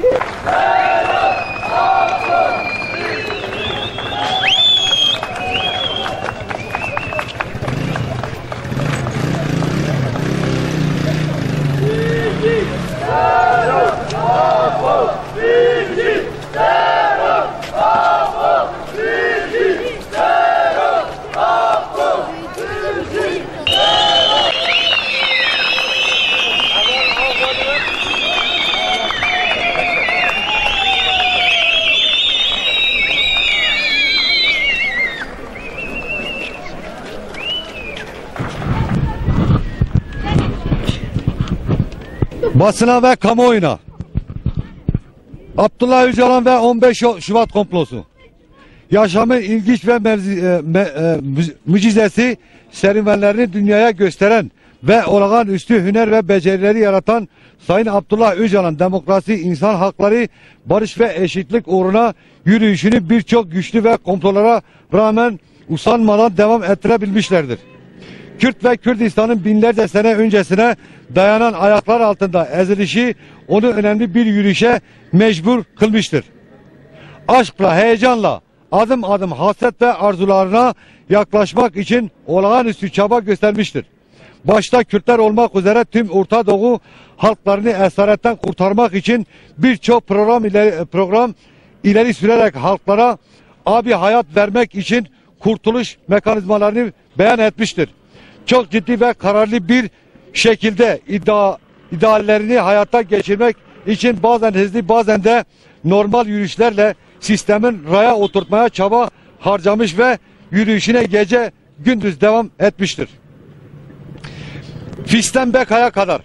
Woo! Basına ve kamuoyuna. Abdullah Öcalan ve 15 Şubat komplosu. Yaşamın ilginç ve e, me, e, mucizesi serüvenlerini dünyaya gösteren ve olağanüstü hüner ve becerileri yaratan Sayın Abdullah Öcalan demokrasi, insan hakları, barış ve eşitlik uğruna yürüyüşünü birçok güçlü ve komplolara rağmen usanmadan devam ettirebilmişlerdir. Kürt ve Kürdistan'ın binlerce sene öncesine dayanan ayaklar altında ezilişi onu önemli bir yürüyüşe mecbur kılmıştır. Aşkla, heyecanla, adım adım hasret ve arzularına yaklaşmak için olağanüstü çaba göstermiştir. Başta Kürtler olmak üzere tüm Orta Doğu halklarını esaretten kurtarmak için birçok program ileri, program ileri sürerek halklara abi hayat vermek için kurtuluş mekanizmalarını beyan etmiştir. Çok ciddi ve kararlı bir şekilde iddia, ideallerini hayata geçirmek için bazen hızlı bazen de normal yürüyüşlerle sistemin raya oturtmaya çaba harcamış ve yürüyüşüne gece gündüz devam etmiştir. Fisten Beka'ya kadar.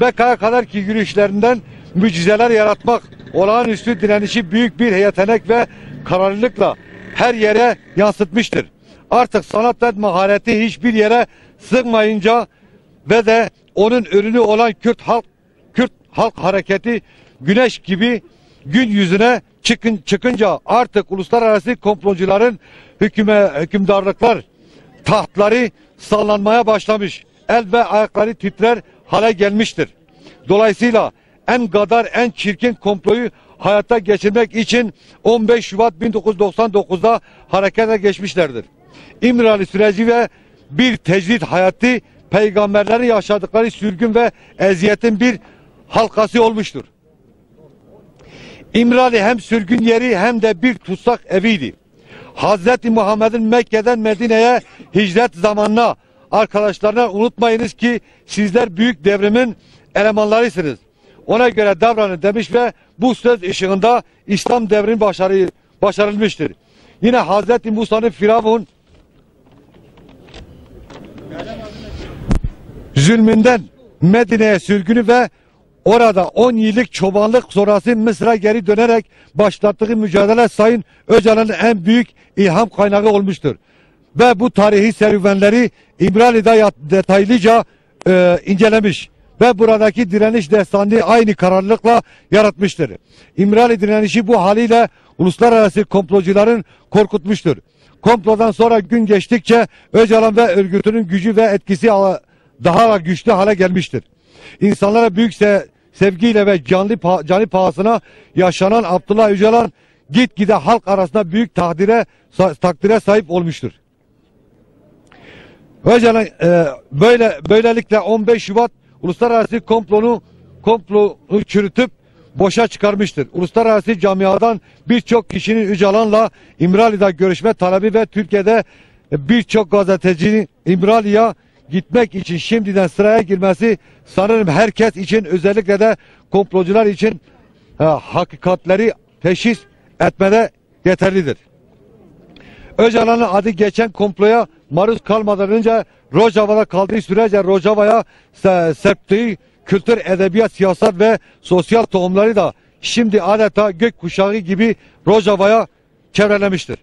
Beka'ya kadar ki yürüyüşlerinden mucizeler yaratmak, olağanüstü direnişi büyük bir yetenek ve kararlılıkla her yere yansıtmıştır. Artık sanat ve mahareti hiçbir yere sığmayınca ve de onun ürünü olan Kürt halk Kürt halk hareketi güneş gibi gün yüzüne çıkın, çıkınca artık uluslararası komplocuların hüküme, hükümdarlıklar tahtları sallanmaya başlamış. El ve ayakları titrer hale gelmiştir. Dolayısıyla en gadar, en çirkin komployu hayata geçirmek için 15 Şubat 1999'da harekete geçmişlerdir. İmralı süreci ve bir tecrit hayatı peygamberlerin yaşadıkları sürgün ve eziyetin bir halkası olmuştur. İmralı hem sürgün yeri hem de bir tutsak eviydi. Hazreti Muhammed'in Mekke'den Medine'ye hicret zamanına arkadaşlarına unutmayınız ki sizler büyük devrimin elemanlarısınız. Ona göre davranın demiş ve bu söz ışığında İslam devrimi başarı, başarılmıştır. Yine Hazreti Musa'nın Firavun zulmünden Medine'ye sürgünü ve orada 10 yıllık çobanlık sonrası Mısır'a geri dönerek başlattığı mücadele Sayın Öcalan'ın en büyük ilham kaynağı olmuştur. Ve bu tarihi serüvenleri İmralı'da detaylıca e, incelemiş ve buradaki direniş destanını aynı kararlılıkla yaratmıştır. İmralı direnişi bu haliyle uluslararası komplocuların korkutmuştur. Komplodan sonra gün geçtikçe Öcalan ve örgütünün gücü ve etkisi daha da güçlü hale gelmiştir. İnsanlara büyük se- sevgiyle ve canlı canı pahasına yaşanan Abdullah Öcalan gitgide halk arasında büyük takdire takdire sahip olmuştur. Öcalan e, böyle böylelikle 15 Şubat uluslararası komplonu komplonu çürütüp boşa çıkarmıştır. Uluslararası camiadan birçok kişinin Öcalan'la İmralı'da görüşme talebi ve Türkiye'de birçok gazetecinin İmralı'ya gitmek için şimdiden sıraya girmesi sanırım herkes için özellikle de komplocular için e, hakikatleri teşhis etmede yeterlidir. Öcalan'ın adı geçen komploya maruz kalmadan önce Rojava'da kaldığı sürece Rojava'ya se- serptiği kültür, edebiyat, siyaset ve sosyal tohumları da şimdi adeta gök kuşağı gibi Rojava'ya çevrelemiştir.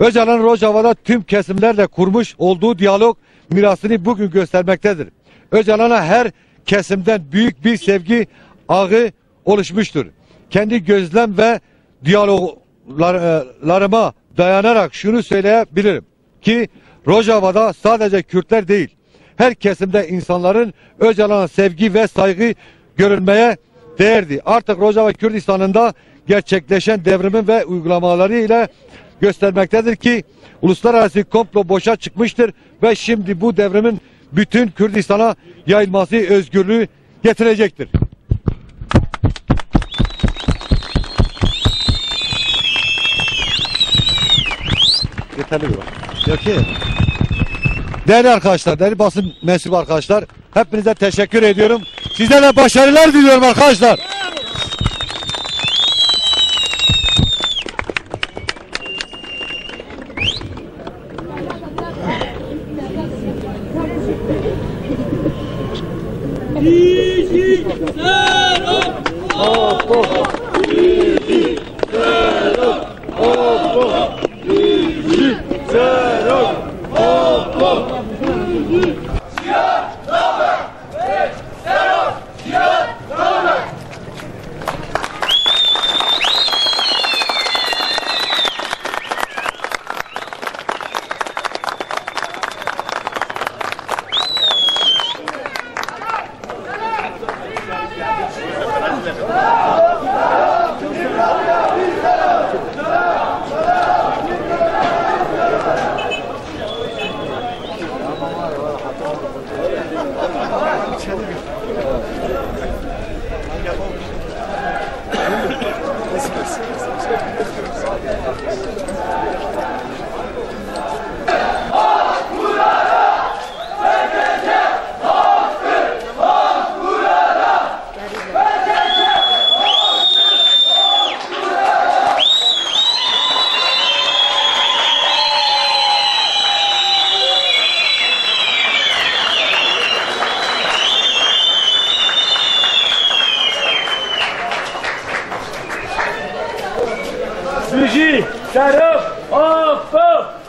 Öcalan Rojava'da tüm kesimlerle kurmuş olduğu diyalog mirasını bugün göstermektedir. Öcalan'a her kesimden büyük bir sevgi ağı oluşmuştur. Kendi gözlem ve diyaloglarıma dayanarak şunu söyleyebilirim ki Rojava'da sadece Kürtler değil her kesimde insanların Öcalan'a sevgi ve saygı görülmeye değerdi. Artık Rojava Kürdistan'ında gerçekleşen devrimin ve uygulamaları ile göstermektedir ki uluslararası komplo boşa çıkmıştır ve şimdi bu devrimin bütün Kürdistan'a yayılması özgürlüğü getirecektir. Yeterli bir Peki. Değerli arkadaşlar, değerli basın mensubu arkadaşlar, hepinize teşekkür ediyorum. Sizlere başarılar diliyorum arkadaşlar. Bravo! Shut up! Oh, fuck!